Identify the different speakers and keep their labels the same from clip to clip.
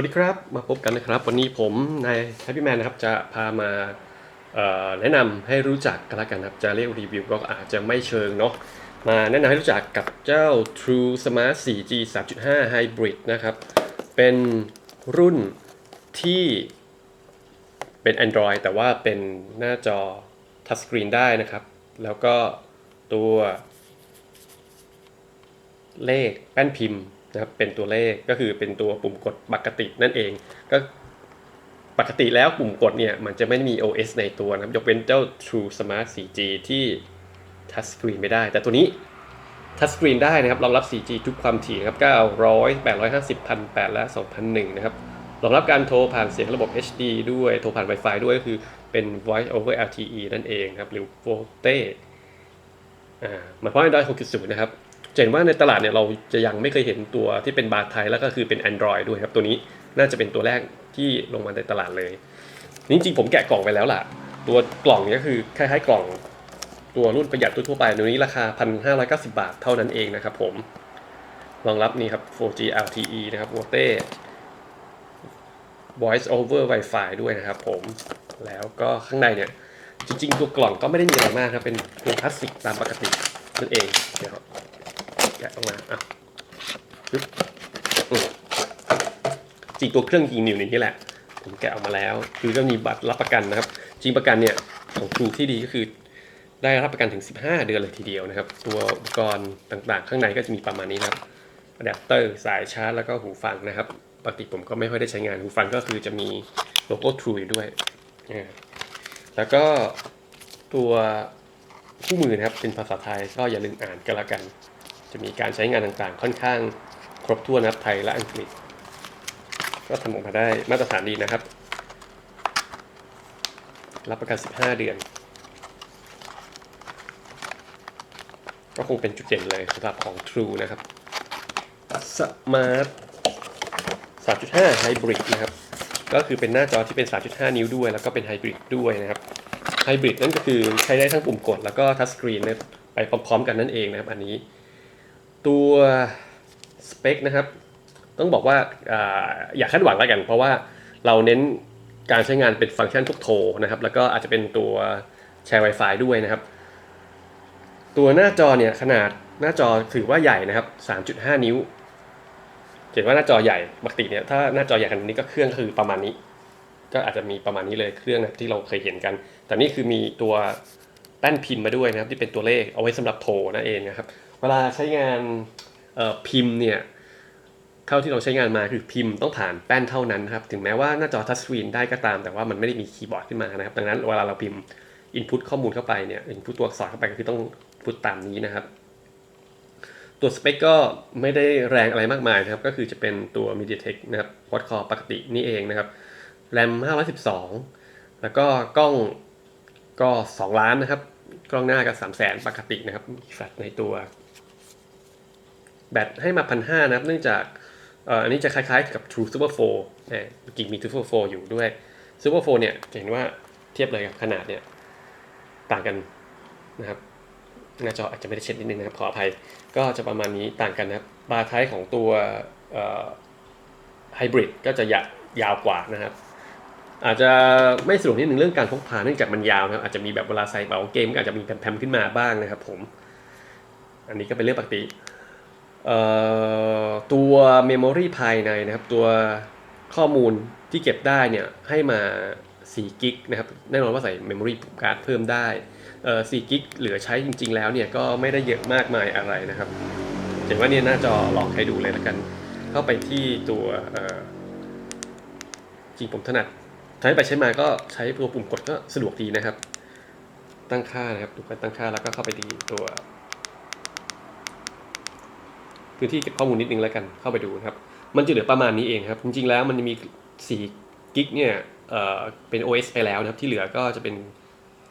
Speaker 1: วัสดีครับ มาพบกันนะครับ วันนี้ผมนายแฮปปี้แมนนะครับ จะพามาแนะนำให้รู้จักกันละกันครับ จะเรียกรีวิวก็อาจจะไม่เชิงเนาะ มาแนะนำให้รู้จักกับเจ้า True Smart 4G 3.5 Hybrid นะครับ เป็นรุ่นที่เป็น Android แต่ว่าเป็นหน้าจอทัชสกรีนได้นะครับ แล้วก็ตัวเลขแป้นพิมพ์ นะครับเป็นตัวเลขก็คือเป็นตัวปุ่มกดปกตินั่นเอง ก็ปกติแล้วปุ่มกดเนี่ยมันจะไม่มี OS ในตัวนะครับ ยกเว้นเจ้า True Smart 4G ที่ทัชสกรีนไม่ได้ แต่ตัวนี้ทัชสกรีนได้นะครับรองรับ 4G ทุกความถี่นะครับ900 850 1008 และ 2001 นะครับรองรับการโทรผ่านเสียงระบบ HD ด้วย โทรผ่าน Wi-Fi ด้วยก็คือเป็น Voice over LTE นั่นเองครับ หรือ VoLTE อ่ามาพราะ Android 6.0 นะครับ จะเห็นว่าในตลาดเนี่ยเราจะยังไม่เคยเห็นตัวที่เป็นบาร์ไทยแล้วก็คือเป็น Android ด้วยครับ ตัวนี้น่าจะเป็นตัวแรกที่ลงมาในตลาดเลยจริงๆผมแกะกล่องไปแล้วล่ะ ตัวกล่องนี่ยก็คือคล้ายๆกล่องตัวรุ่นประหยัดทั่วไปตัวนี้ราคา 1,590 บาทเท่านั้นเองนะครับผมรองรับนี่ครับ 4G LTE นะครับ Vote Voice over Wi-Fi ด้วยนะครับผมแล้วก็ข้างในเนี่ย จริงๆ ตัวกล่องก็ไม่ได้มีอะไรมากครับ เป็นพลาสติกตามปกตินั่นเองเดี๋ยว แกะออกมาอะปึ๊บจริงตัวเครื่องจริงอยู่ในนี้แหละ ผมแกะออกมาแล้ว คือก็มีบัตรรับประกันนะครับ จริงประกันเนี่ยของครูที่ดีก็คือ ได้รับประกันถึง 15 เดือนเลยทีเดียวนะครับ ตัวอุปกรณ์ต่างๆ ข้างในก็จะมีประมาณนี้นะครับอะแดปเตอร์สายชาร์จแล้วก็หูฟังนะครับปกติผมก็ไม่ค่อยได้ใช้งานหูฟังก็คือจะมีโลโก้ True อยู่ด้วย แล้วก็ตัวคู่มือนะครับเป็นภาษาไทยก็อย่าลืมอ่านกันละกัน จะมีการใช้งานต่างๆ ค่อนข้างครบถ้วนนะครับไทยและอังกฤษ ก็ทำออกมาได้มาตรฐานดีนะครับ รับประกัน 15 เดือน ก็คงเป็นจุดเด่นเลยสำหรับของ True นะครับ Smart 3.5 Hybrid นะครับ ก็คือเป็นหน้าจอที่เป็น 3.5 นิ้วด้วย แล้วก็เป็นไฮบริดด้วยนะครับไฮบริดนั่นก็คือใช้ได้ทั้งปุ่มกดแล้วก็ทัชสกรีนไปพร้อมๆกันนั่นเองนะครับอันนี้ ตัวสเปคนะครับ ต้องบอกว่าออย่าคาดหวังแล้วกัน เพราะว่าเราเน้นการใช้งานเป็นฟังก์ชันพวกโทรนะครับ แล้วก็อาจจะเป็นตัวแชร์ Wi-Fi ด้วยนะครับ ตัวหน้าจอเนี่ยขนาดหน้าจอถือว่าใหญ่นะครับ 3.5 นิ้วเห็นว่าหน้าจอใหญ่ปกติเนี่ยถ้าหน้าจอใหญ่ขนาดนี้ก็เครื่องคือประมาณนี้ ก็อาจจะมีประมาณนี้เลยเครื่องนะที่เราเคยเห็นกัน แต่นี่คือมีตัวแป้นพิมพ์มาด้วยนะครับ ที่เป็นตัวเลขเอาไว้สำหรับโทรนั่นเองนะครับ เวลาใช้งานพิมพ์เนี่ยเท่าที่เราใช้งานมาคือพิมพ์ต้องผ่านแป้นเท่านั้นนะครับ ถึงแม้ว่าหน้าจอทัชสกรีนได้ก็ตาม แต่ว่ามันไม่ได้มีคีย์บอร์ดขึ้นมานะครับ ดังนั้นเวลาเราพิมพ์อินพุตข้อมูลเข้าไปเนี่ยอินพุตตัวอักษรเข้าไปก็คือต้องพุตตามนี้นะครับ ตัวสเปคก็ไม่ได้แรงอะไรมากมายนะครับ ก็คือจะเป็นตัว MediaTek นะครับ quad core ปกตินี่เองนะครับแรม512 แล้วก็กล้องก็ 2 ล้านนะครับ กล้องหน้าก็3 0 0แสนปกตินะครับมีแฟลชในตัว แบตให้มา1,500นะครับ เนื่องจากอันนี้จะคล้ายๆกับ True Super 4นี่ยเมื่อกี้มี True Super 4อยู่ด้วย Super 4เนี่ยจะเห็นว่าเทียบเลยกับขนาดเนี่ยต่างกันนะครับหน้าจออาจจะไม่ได้เช็ดนิดนึงนะครับขออภัยก็จะประมาณนี้ต่างกันนะครับบาร์ไทป์ของตัวไฮบริดก็จะยายาวกว่านะครับ อาจจะไม่สะดวกนิดนึงเรื่องการพกพาเนื่องจากมันยาวนะครับอาจจะมีแบบเวลาใส่เป๋าเกมก็อาจจะมีแผ่มๆขึ้นมาบ้างนะครับผม อันนี้ก็เป็นเรื่องปกติ ตัวเมมโมรีภายในนะครับ ตัวข้อมูลที่เก็บได้เนี่ยให้มา4กิกนะครับแน่นอนว่าใส่เมมโมรีการ์ดเพิ่มได้เอ่อ4กิกเหลือใช้จริง ๆ แล้วเนี่ยก็ไม่ได้เยอะมากมายอะไรนะครับเห็นว่าเนี่ยหน้าจอลองให้ดูเลยแล้วกัน เข้าไปที่ตัวจริงผมถนัดใช้ไปใช้มาก็ใช้ตัวปุ่มกดก็สะดวกดีนะครับ ตั้งค่านะครับดูการตั้งค่าแล้วก็เข้าไปดีตัว พื้นที่เก็บข้อมูลนิดนึงแล้วกันเข้าไปดูนะครับ มันจะเหลือประมาณนี้เองครับ จริงๆแล้วมันจะมี4กิกเนี่ยเอ่อเป็น OS ไปแล้วนะครับ ที่เหลือก็จะเป็น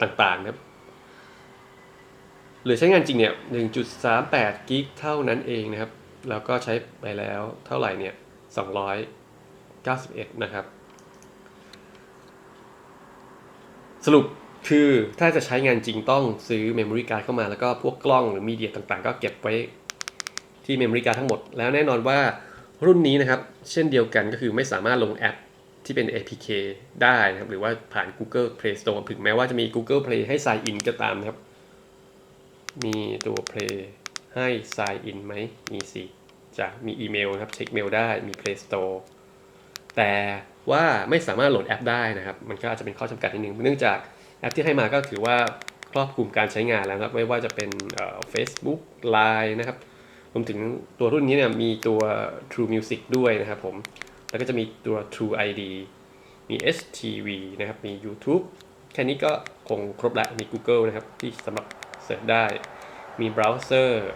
Speaker 1: ต่างๆนะครับเหลือใช้งานจริงเนี่ย 1.38 กิกเท่านั้นเองนะครับ แล้วก็ใช้ไปแล้วเท่าไหร่เนี่ย 291 นะครับ สรุปคือถ้าจะใช้งานจริงต้องซื้อ Memory Card เข้ามาแล้วก็พวกกล้องหรือมีเดียต่างๆ ก็เก็บไว้ ที่ Memory Card ทั้งหมด แล้วแน่นอนว่ารุ่นนี้นะครับ เช่นเดียวกันก็คือไม่สามารถลงแอปที่เป็น APK ได้นะครับ หรือว่าผ่าน Google Play Store ถึงแม้ว่าจะมี Google Play ให้ sign in ก็ตามนะครับ มีตัว Play ให้ sign in ไหมมีสิจะมีอีเมลนะครับ เช็คเมลได้มี Play Store แต่ว่าไม่สามารถโหลดแอปได้นะครับ มันก็อาจจะเป็นข้อจำกัดนิดนึงเนื่องจากแอปที่ให้มาก็ถือว่าครอบคลุมการใช้งานแล้วนะครับ ไม่ว่าจะเป็น Facebook Line นะครับ รวมถึงตัวรุ่นนี้เนี่ยมีตัว True Music ด้วยนะครับผม แล้วก็จะมีตัว True ID มี STV นะครับ มี YouTube แค่นี้ก็คงครบแล้วมี Google นะครับ ที่สำหรับเสิร์ชได้ มีเบราว์เซอร์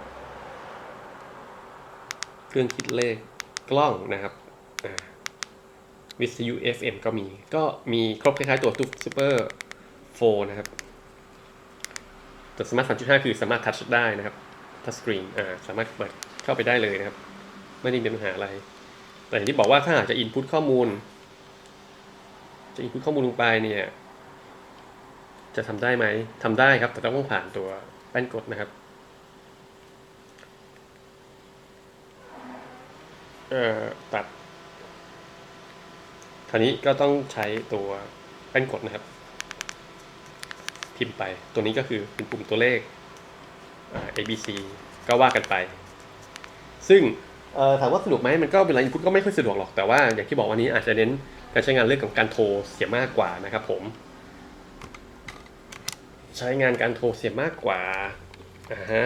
Speaker 1: เครื่องคิดเลข กล้องนะครับวิทยุ FM ก็มี ก็มีครบคล้ายๆตัวตู้ Super 4นะครับแต่สมาร์ท3.5 คือสามารถทัชได้นะครับ ทัชสกรีนอ่าสามารถเปิดเข้าไปได้เลยนะครับ ไม่ได้มีปัญหาอะไร แต่อย่างที่บอกว่าถ้าหากจะอินพุตข้อมูล จะอินพุตข้อมูลลงไปเนี่ย จะทำได้ไหมทำได้ครับ แต่ต้องผ่านตัวแป้นกดนะครับเอ่อตัด คราวนี้ก็ต้องใช้ตัวแป้นกดนะครับ พิมพ์ไป ตัวนี้ก็คือเป็นปุ่มตัวเลข A B C ก็ว่ากันไป ซึ่งถามว่าสะดวกไหมมันก็เวลาอินพุตก็ไม่ค่อยสะดวกหรอกแต่ว่าอย่างที่บอกวันนี้อาจจะเน้นการใช้งานเรื่องของการโทรเสียมากกว่านะครับผม ใช้งานการโทรเสียมากกว่าอ่าฮะ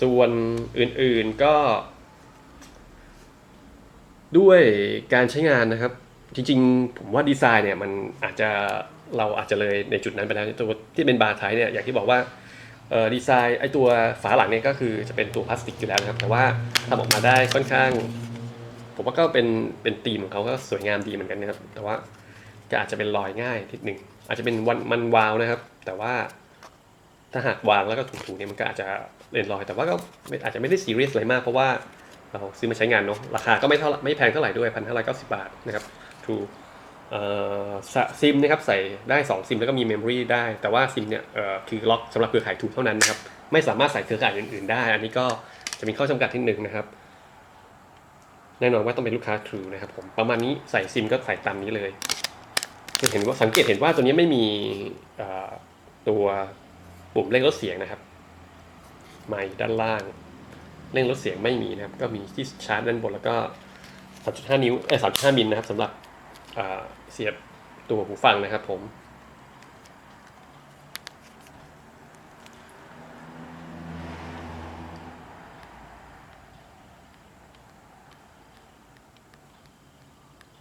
Speaker 1: ส่วนอื่นๆก็ ด้วยการใช้งานนะครับ จริงๆ ผมว่าดีไซน์เนี่ยมันอาจจะเราอาจจะเลยในจุดนั้นไปแล้วตัวที่เป็นบาร์ไทยเนี่ยอย่างที่บอกว่า ดีไซน์ไอตัวฝาหลังเนี่ยก็คือจะเป็นตัวพลาสติกอยู่แล้วนะครับ แต่ว่าทำออกมาได้ค่อนข้าง ผมว่าก็เป็นเป็นธีมของเขาก็สวยงามดีเหมือนกันนะครับ แต่ว่าก็อาจจะเป็นรอยง่ายนิดหนึ่งอาจจะเป็นวันมันวาวนะครับ แต่ว่าถ้าหากวางแล้วก็ถูๆเนี่ยมันก็อาจจะเล่นรอย แต่ว่าก็อาจจะไม่ได้ซีเรียสอะไรมากเพราะว่าเราซื้อมาใช้งานเนาะราคาก็ไม่เท่าไม่แพงเท่าไหร่ด้วยพันห้าร้อยเก้าสิบาทนะครับ True ซิมนะครับใส่ได้ 2 ซิมแล้วก็มีเมมโมรีได้ แต่ว่าซิมเนี่ยเอ่อคือล็อกสำหรับเครือข่ายทูเท่านั้นนะครับ ไม่สามารถใส่เครือข่ายอื่นๆได้ อันนี้ก็จะมีข้อจำกัดที่หนึ่งนะครับ แน่นอนว่าต้องเป็นลูกค้า True นะครับผม ประมาณนี้ใส่ซิมก็ใส่ตามนี้เลย จะเห็นว่าสังเกตเห็นว่าตัวนี้ไม่มีเอ่อตัวปุ่มเร่งลดเสียงนะครับ ไมค์ด้านล่าง เร่งลดเสียงไม่มีนะครับ ก็มีที่ชาร์จด้านบนแล้วก็ 3.5 นิ้วเอ้3.5มิลนะครับสำหรับอ่า เสียบตัวหูฟังนะครับผม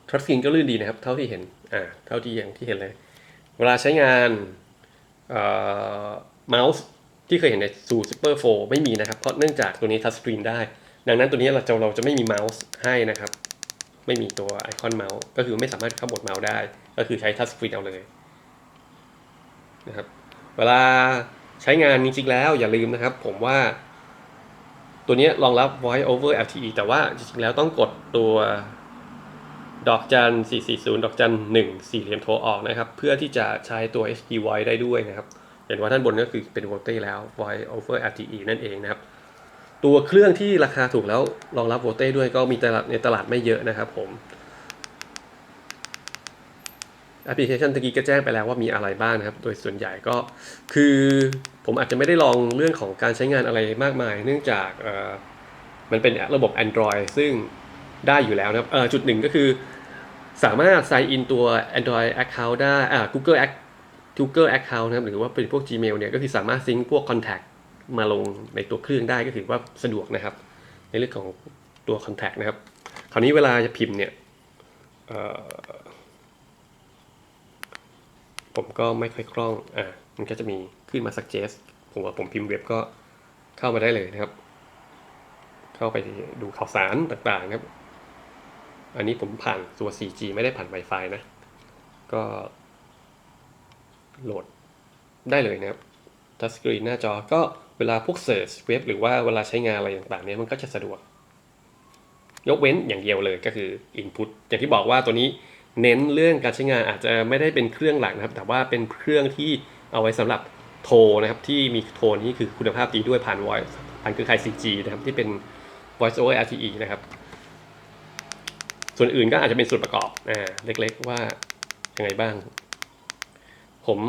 Speaker 1: ทัชสกรีนก็ลื่นดีนะครับ เท่าที่เห็น อ่า เท่าที่อย่างที่เห็นเลย เวลาใช้งานเอ่อเมาส์ที่เคยเห็นในซูซูเปอร์โฟไม่มีนะครับ เพราะเนื่องจากตัวนี้ทัชสกรีนได้ ดังนั้นตัวนี้เราจะเราจะไม่มีเมาส์ให้นะครับ ไม่มีตัวไอคอนเมาส์ก็คือไม่สามารถเข้าโหมดเมาส์ได้ ก็คือใช้ทัชสกรีนเอาเลยนะครับเวลาใช้งานจริงๆแล้วอย่าลืมนะครับ ผมว่าตัวนี้รองรับ voice over LTE แต่ว่าจริงๆแล้วต้องกดตัวดอกจัน 440 ดอกจัน 1 สี่เหลี่ยมโทรออกนะครับ เพื่อที่จะใช้ตัว HD Voice ได้ด้วยนะครับ เห็นว่าด้านบนก็คือเป็น VoLTE แล้ว Voice over LTE นั่นเองนะครับ ตัวเครื่องที่ราคาถูกแล้วรองรับ VoLTE ด้วยก็มีตลาดในตลาดไม่เยอะนะครับผมแอปพลิเคชันตะกี้ก็แจ้งไปแล้วว่ามีอะไรบ้างนะครับ โดยส่วนใหญ่ก็คือผมอาจจะไม่ได้ลองเรื่องของการใช้งานอะไรมากมาย เนื่องจากมันเป็นระบบ Android ซึ่งได้อยู่แล้วนะครับจุดหนึ่งก็คือสามารถ sign in ตัว Android account ได้ Google Google account นะครับหรือว่าเป็นพวก Gmail เนี่ยก็คือสามารถซิงค์พวก contact มาลงในตัวเครื่องได้ก็ถือว่าสะดวกนะครับ ในเรื่องของตัว contact นะครับ คราวนี้เวลาจะพิมพ์เนี่ยผมก็ไม่ค่อยคล่องอ่ามันก็จะมีขึ้นมา suggest ผมว่าผมพิมพ์เว็บก็เข้ามาได้เลยนะครับ เข้าไปดูข่าวสารต่างๆนะครับ อันนี้ผมผ่านตัว 4G ไม่ได้ผ่าน Wi-Fi นะ ก็โหลดได้เลยนะครับทัชสกรีนหน้าจอก็ เวลาพวกเสิร์ชเว็บหรือว่าเวลาใช้งานอะไรต่างๆเนี่ยมันก็จะสะดวก ยกเว้นอย่างเดียวเลยก็คือ Input อย่างที่บอกว่าตัวนี้เน้นเรื่องการใช้งานอาจจะไม่ได้เป็นเครื่องหลักนะครับ แต่ว่าเป็นเครื่องที่เอาไว้สำหรับโทรนะครับ ที่มีโทรนี้คือคุณภาพดีด้วยผ่าน voice ผ่านเครือข่าย 4G นะครับที่เป็น voice over LTE นะครับ ส่วนอื่นก็อาจจะเป็นส่วนประกอบอ่าเล็กๆว่ายังไงบ้าง ผม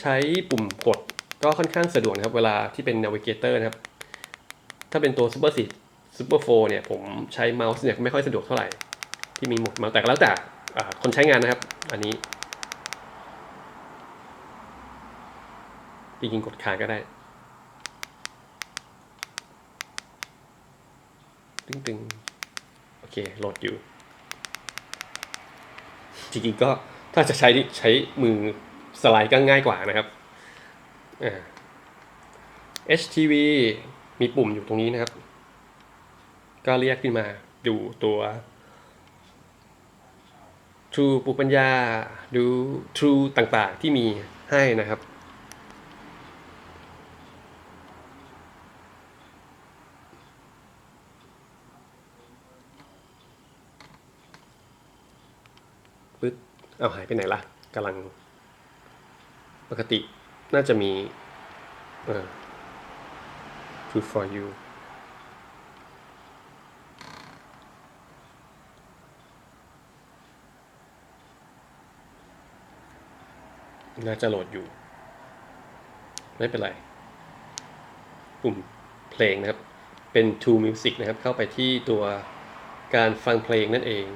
Speaker 1: ใช้ปุ่มกด ก็ค่อนข้างสะดวกนะครับเวลาที่เป็น navigator นะครับ ถ้าเป็นตัว super 4 super 4เนี่ยผมใช้เมาส์เนี่ยไม่ค่อยสะดวกเท่าไหร่ ที่มีหมุดเมาส์แต่ก็แล้วแต่คนใช้งานนะครับ อันนี้ จริงๆ กดค้างก็ได้ตึงๆ โอเคโหลดอยู่ จริงๆก็ถ้าจะใช้ใช้มือสไลด์ก็ง่ายกว่านะครับ HTV มีปุ่มอยู่ตรงนี้นะครับ ก็เรียกขึ้นมาดูตัว True ปุปัญญาดู True ต่างๆ ที่มีให้นะครับปึ๊ดเอาหายไปไหนละกำลังปกติ น่าจะมีเออ True for you น่าจะโหลดอยู่ ไม่เป็นไร ปุ่มเพลงนะครับ เป็น To Music นะครับ เข้าไปที่ตัวการฟังเพลงนั่นเอง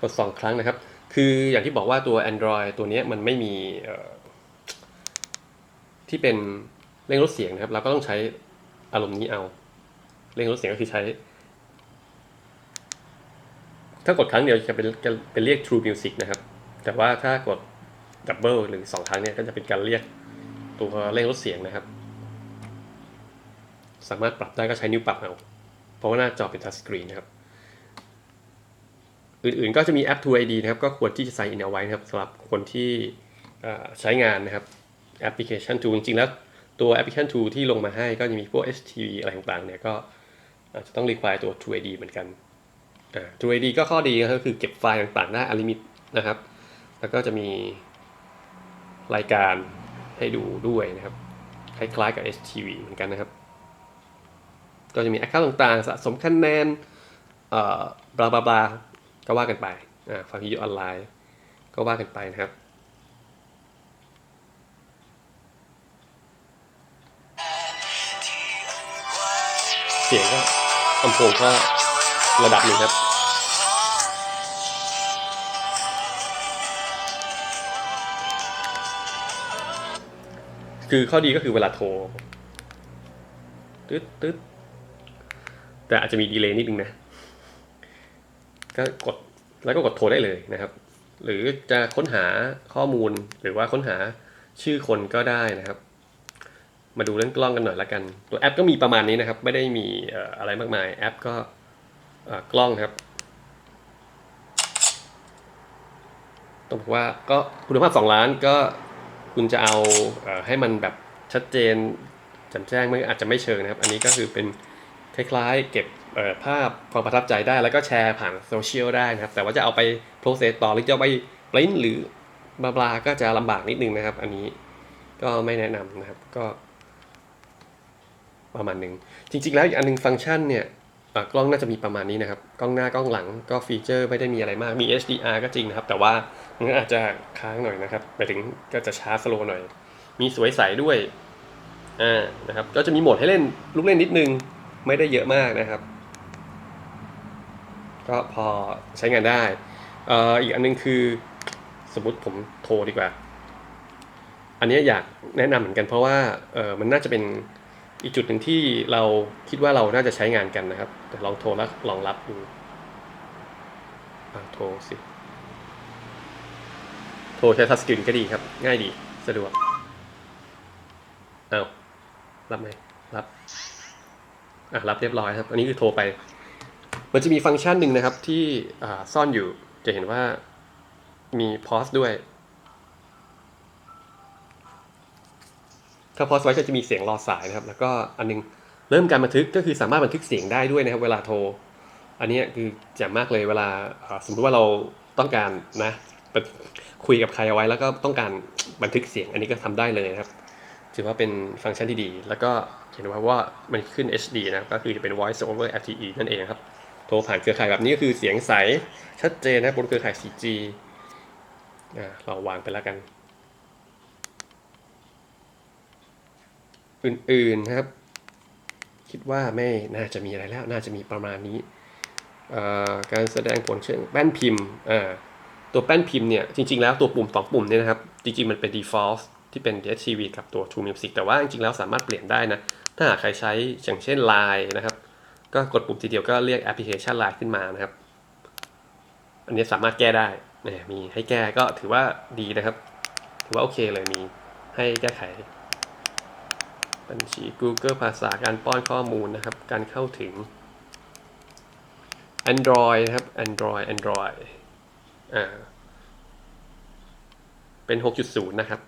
Speaker 1: กดสองครั้งนะครับ คืออย่างที่บอกว่าตัว Android ตัวนี้มันไม่มีที่เป็นเร่งลดเสียงนะครับ เราก็ต้องใช้อารมณ์นี้เอา เร่งลดเสียงก็คือใช้ ถ้ากดครั้งเดียวจะเป็นจะเป็นเรียก True Music นะครับ แต่ว่าถ้ากดดับเบิลหรือสองครั้งเนี่ยก็จะเป็นการเรียกตัวเร่งลดเสียงนะครับ สามารถปรับได้ก็ใช้นิ้วปรับเอา เพราะว่าหน้าจอเป็นทัชสกรีนนะครับ อื่นๆ ก็จะมีแอป True ID นะครับ ก็ควรที่จะใส่อินเอาไว้นะครับสำหรับคนที่ใช้งานนะครับแอปพลิเคชัน True จริงๆ แล้วตัวแอปพลิเคชัน True ที่ลงมาให้ก็จะมีพวก HTV อะไรต่างๆ เนี่ยก็อาจจะต้อง require ตัว True ID เหมือนกัน True ID ก็ข้อดีก็คือเก็บไฟล์ต่างๆ ได้ unlimit นะครับ แล้วก็จะมีรายการให้ดูด้วยนะครับ คล้ายๆกับ HTV เหมือนกันนะครับ ก็จะมี account ต่างๆ สะสมคะแนนเอ่อบลาบลาบลา ก็ว่ากันไปอ่าฟังวิดีโอออนไลน์ ก็ว่ากันไปนะครับเสียงก็ลำโพงก็ระดับหนึ่งครับ คือข้อดีก็คือเวลาโทรตึ๊ดตึ๊ดแต่อาจจะมีดีเลย์นิดนึงนะ ก็กดแล้วก็กดโทรได้เลยนะครับ หรือจะค้นหาข้อมูลหรือว่าค้นหาชื่อคนก็ได้นะครับ มาดูเรื่องกล้องกันหน่อยละกัน ตัวแอปก็มีประมาณนี้นะครับ ไม่ได้มีอะไรมากมายแอปก็กล้องครับต้องบอกว่าก็คุณภาพ 2 ล้านก็คุณจะเอาให้มันแบบชัดเจนแจ่มแจ้งมันอาจจะไม่เชิงนะครับ อันนี้ก็คือเป็นคล้ายๆเก็บ ภาพความประทับใจได้แล้วก็แชร์ผ่านโซเชียลได้นะครับ แต่ว่าจะเอาไปโปรเซสต่อหรือจะไปปริ้นหรือบลาบลาก็จะลำบากนิดนึงนะครับ อันนี้ก็ไม่แนะนำนะครับก็ ประมาณหนึ่งจริง ๆ แล้วอีกอันหนึงฟังก์ชันเนี่ยกล้องน่าจะมีประมาณนี้นะครับ กล้องหน้ากล้องหลังก็ฟีเจอร์ไม่ได้มีอะไรมากมี HDR ก็จริงนะครับ แต่ว่ามันอาจจะค้างหน่อยนะครับหมายถึงก็จะช้าสโลว์หน่อย มีสวยใสด้วยอ่านะครับ ก็จะมีโหมดให้เล่นลูกเล่นนิดนึง ไม่ได้เยอะมากนะครับ ก็พอใช้งานได้อีกอันหนึงคือสมมติผมโทรดีกว่า อันนี้อยากแนะนำเหมือนกันเพราะว่ามันน่าจะเป็นอีกจุดหนึ่งที่เราคิดว่าเราน่าจะใช้งานกันนะครับ แต่ลองโทรแล้วลองรับดูโทรสิ โทรใช้ทัชสกรีนก็ดีครับ ง่ายดีสะดวกเอารับไหมรับ อะรับเรียบร้อยครับ อันนี้คือโทรไป มันจะมีฟังก์ชันหนึ่งนะครับที่ซ่อนอยู่จะเห็นว่ามีพอสด้วย ถ้าพอสไว้ก็จะมีเสียงรอสายนะครับ แล้วก็อันนึงเริ่มการบันทึกก็คือสามารถบันทึกเสียงได้ด้วยนะครับ เวลาโทร อันนี้คือแจ่มมากเลยเวลาสมมติว่าเราต้องการนะคุยกับใครเอาไว้แล้วก็ต้องการบันทึกเสียง อันนี้ก็ทำได้เลยนะครับ ถือว่าเป็นฟังก์ชันที่ดี แล้วก็เห็นว่าว่ามันขึ้น HD นะก็คือจะเป็น voice over LTE นั่นเองครับ โทรผ่านเครือข่ายแบบนี้ก็คือเสียงใสชัดเจนนะบนเครือข่าย 4G เราวางไปแล้วกัน อื่นๆนะครับ คิดว่าไม่น่าจะมีอะไรแล้ว น่าจะมีประมาณนี้ การแสดงผลเชิงแป้นพิมพ์ตัวแป้นพิมพ์เนี่ยจริงๆแล้วตัวปุ่มสองปุ่มเนี่ยนะครับ จริงๆ มันเป็น default ที่เป็น DSTV กับตัว True Music แต่ว่าจริงๆแล้วสามารถเปลี่ยนได้นะ ถ้าหากใครใช้อย่างเช่น Line นะครับ ก็กดปุ่มทีเดียวก็เรียกแอปพลิเคชัน Line ขึ้นมานะครับ อันนี้สามารถแก้ได้นมีให้แก้ก็ถือว่าดีนะครับ ถือว่าโอเคเลยมีให้แก้ไข บัญชี Google ภาษาการป้อนข้อมูลนะครับ การเข้าถึง Android นะครับ Android Android อ่าเป็น 6.0 นะครับ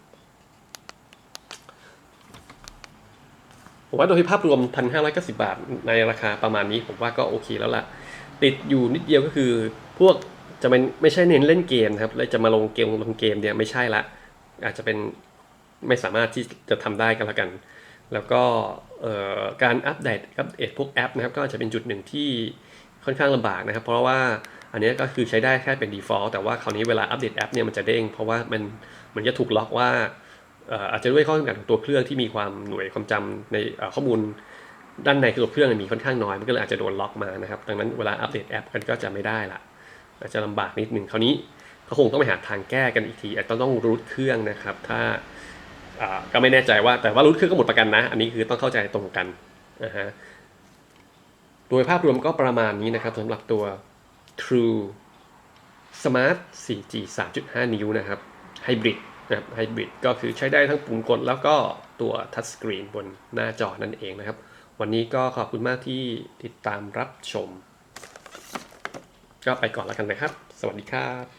Speaker 1: ผมว่าโดยภาพรวม 1,590 บาทในราคาประมาณนี้ผมว่าก็โอเคแล้วล่ะติดอยู่นิดเดียวก็คือพวกจะเป็นไม่ใช่เน้นเล่นเกมนะครับแล้วจะมาลงเกมลงเกมเนี่ยไม่ใช่ละ อาจจะเป็นไม่สามารถที่จะทำได้กันละกัน แล้วก็การอัปเดตอัปเดตพวกแอปนะครับก็อาจจะเป็นจุดหนึ่งที่ค่อนข้างลำบากนะครับ เพราะว่าอันนี้ก็คือใช้ได้แค่เป็น default แต่ว่าคราวนี้เวลาอัปเดตแอปเนี่ยมันจะเด้งเพราะว่ามันมันจะถูกล็อกว่า อาจจะด้วยข้อจำกัดของตัวเครื่องที่มีความหน่วยความจำในข้อมูลด้านในตัวเครื่องมีค่อนข้างน้อย มันก็เลยอาจจะโดนล็อกมานะครับ ดังนั้นเวลาอัปเดตแอปกันก็จะไม่ได้ละอาจจะลำบากนิดหนึ่งคราวนี้ก็คงต้องไปหาทางแก้กันอีกทีอาจจะต้องรูทเครื่องนะครับ ถ้าก็ไม่แน่ใจว่าแต่ว่ารุ่นเครื่องก็หมดประกันนะ อันนี้คือต้องเข้าใจตรงกันนะฮะโดยภาพรวมก็ประมาณนี้นะครับสำหรับตัว True Smart 4G 3.5 นิ้วนะครับไฮบริด นะครับไฮบริดก็คือใช้ได้ทั้งปุ่มกดแล้วก็ตัวทัชสกรีนบนหน้าจอนั่นเองนะครับ วันนี้ก็ขอบคุณมากที่ติดตามรับชม ก็ไปก่อนแล้วกันนะครับ สวัสดีครับ